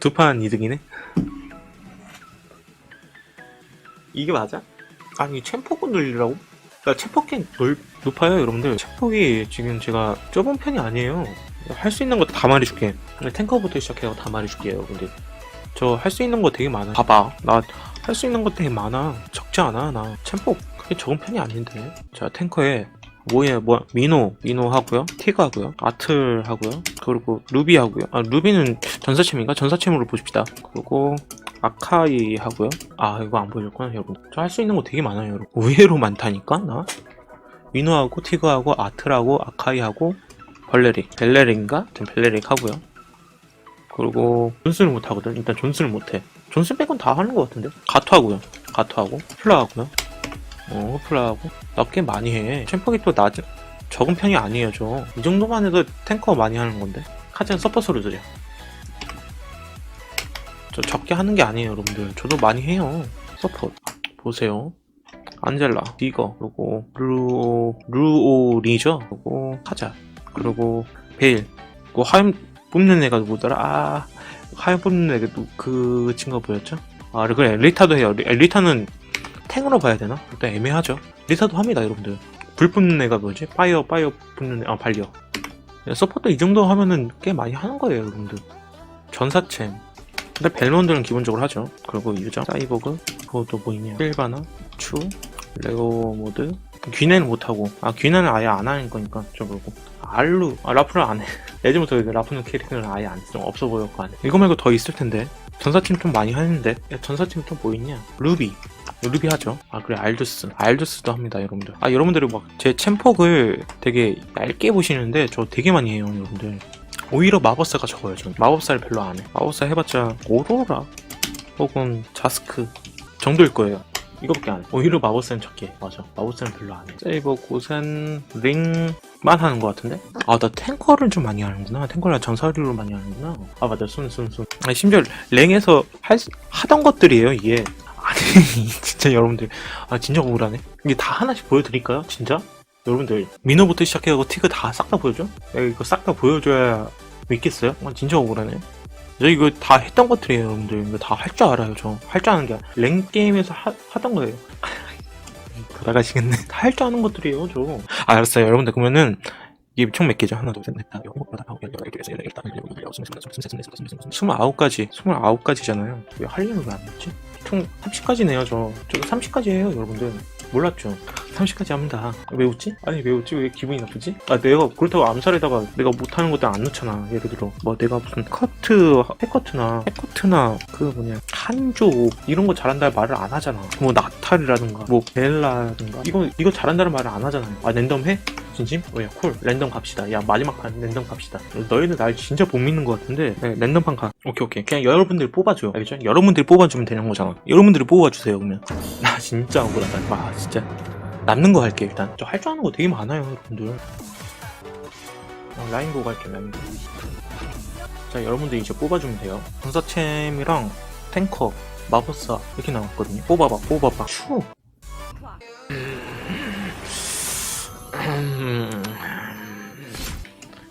두 판 이득이네. 이게 맞아? 아니 챔폭은 늘리라고? 나 챔폭이 넓, 높아요 여러분들. 챔폭이 지금 제가 좁은 편이 아니에요. 할 수 있는 거 다 말해줄게. 탱커부터 시작해서 다 말해줄게요 여러분들. 저 할 수 있는 거 되게 많아 봐봐. 나 할 수 있는 거 되게 많아. 적지 않아 나. 챔폭 그게 적은 편이 아닌데. 자 탱커에 뭐에 뭐 미노 미노 하고요. 티그 하고요. 아틀 하고요. 그리고 루비 하고요. 아 루비는 전사챔인가? 전사챔으로 보십시다. 그리고 아카이 하고요. 아 이거 안 보여줬구나 여러분. 저 할 수 있는 거 되게 많아요 여러분. 의외로 많다니까 나? 미노하고 티그하고 아틀하고 아카이하고 벌레릭 벨레릭인가? 전 벨레릭 하고요. 그리고 존스를 못하거든. 일단 존스를 못해. 존스 빼곤 다 하는 것 같은데? 가토 하고요. 가토 하고. 플라 하고요 어 플라 하고? 나꽤 많이 해. 챔퍼기 또 낮은 적은 편이 아니에요 저. 이 정도만 해도 탱커 많이 하는 건데. 카즈는 서퍼스로 드려. 저 적게 하는 게 아니에요 여러분들. 저도 많이 해요. 서포트 보세요. 안젤라 디거 그리고 루 루오리죠 그리고 카자 그리고 베일. 그리고 하임 뽑는 애가 누구더라? 아 하임 뽑는 애가 누- 그 친구가 뭐였죠? 아 그래 엘리타도 해요. 엘리타는 탱으로 봐야 되나 일단 애매하죠 엘리타도 합니다 여러분들 불 붙는 애가 뭐지 파이어 파이어 붙는 애 아 발려 서포트 이 정도 하면은 꽤 많이 하는 거예요 여러분들 전사챔 근데 벨몬들은 기본적으로 하죠. 그리고 유저, 사이버그, 그것도 뭐 있냐. 실바나, 추, 레오 모드, 귀네는 못하고, 아, 귀네는 아예 안 하는 거니까, 좀 그렇고. 알루, 아, 라프는 안 해. 예전부터 그 라프는 캐릭터는 아예 안 써. 좀 없어 보였고, 안 해. 이거 말고 더 있을 텐데. 전사팀 좀 많이 하는데. 야, 전사팀 또뭐 있냐. 루비. 루비 하죠. 아, 그래, 알두스. 알두스도 합니다, 여러분들. 아, 여러분들이 막 제 챔폭을 되게 얇게 보시는데, 저 되게 많이 해요, 여러분들. 오히려 마법사가 적어요 전 마법사를 별로 안해. 마법사 해봤자 오로라? 혹은 자스크 정도일 거예요. 이거밖에 안해. 오히려 마법사는 적게. 해 맞아. 마법사는 별로 안해. 세이버 고센 링 만 하는 것 같은데? 아 나 탱커를 좀 많이 하는구나. 탱커랑 전사류를 많이 하는구나. 아 맞아. 순순순. 아니 심지어 랭에서 할, 수- 하던 것들이에요 이게 아니 진짜 여러분들 아 진짜 억울하네 이게 다 하나씩 보여드릴까요 진짜? 여러분들 민호부터 시작해가지고 티그 다 싹 다 보여줘? 야, 이거 싹 다 보여줘야 믿겠어요? 아, 진짜 억울하네. 저 이거 다 했던 것들이에요, 여러분들. 이거 다 할 줄 알아요, 저. 할 줄 아는 게, 랭 게임에서 하, 하던 거예요. 돌아가시겠네. 다 할 줄 아는 것들이에요, 저. 아, 알았어요. 여러분들, 그러면은, 이게 총 몇 개죠? 하나, 둘, 셋, 넷, 다, 여섯, 여덟, 아홉, 열, 열하나, 둘, 셋, 넷, 다섯, 여섯, 일곱, 여덟, 스물, 스물, 스물, 스물, 스물, 스물, 스물, 스물아홉 가지. 스물아홉 가지잖아요. 왜 하려면 왜안 했 지? 총 30까지 내요, 저. 저도 30까지 해요, 여러분들. 몰랐죠? 30까지 합니다. 왜 웃지? 아니 왜 웃지? 왜 기분이 나쁘지? 아 내가 그렇다고 암살에다가 내가 못하는 것도 안 넣잖아. 예를 들어 뭐 내가 무슨 커트, 해커트나 해커트나 그 뭐냐 한조 이런 거 잘한다는 말을 안 하잖아. 뭐 나탈이라든가 뭐 벨라라든가 이거 이거 잘한다는 말을 안 하잖아요. 아 랜덤 해? 진심? 어야 쿨 랜덤 갑시다. 야 마지막 판 랜덤 갑시다. 너희들 날 진짜 못 믿는 것 같은데 네, 랜덤판 가. 오케이 오케이 그냥 여러분들 뽑아줘요. 알겠죠? 여러분들이 뽑아주면 되는 거잖아. 여러분들이 뽑아주세요 그러면. 나 진짜 억울하다. 아 진짜. 남는 거 할게 일단 저 할 줄 아는 거 되게 많아요 여러분들 어, 라인고 갈게 라인고 자 여러분들 이제 뽑아주면 돼요 전사챔이랑 탱커 마법사 이렇게 나왔거든요 뽑아봐 뽑아봐 추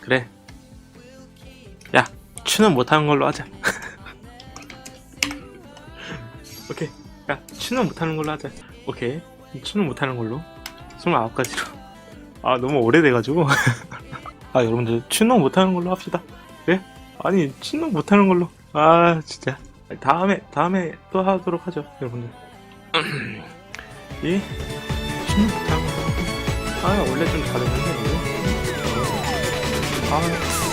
그래. 야 추는 못하는 걸로 하자. 오케이. 야 추는 못하는 걸로 하자. 오케이. 추는 못하는 걸로. 29가지로. 아 너무 오래돼가지고. 아 여러분들 추는 못하는 걸로 합시다. 네? 아니 추는 못하는 걸로. 아 진짜. 다음에 다음에 또 하도록 하죠 여러분들. 예? 추는 못하는 걸로. 아 원래 좀 잘했는데 이거 Comics.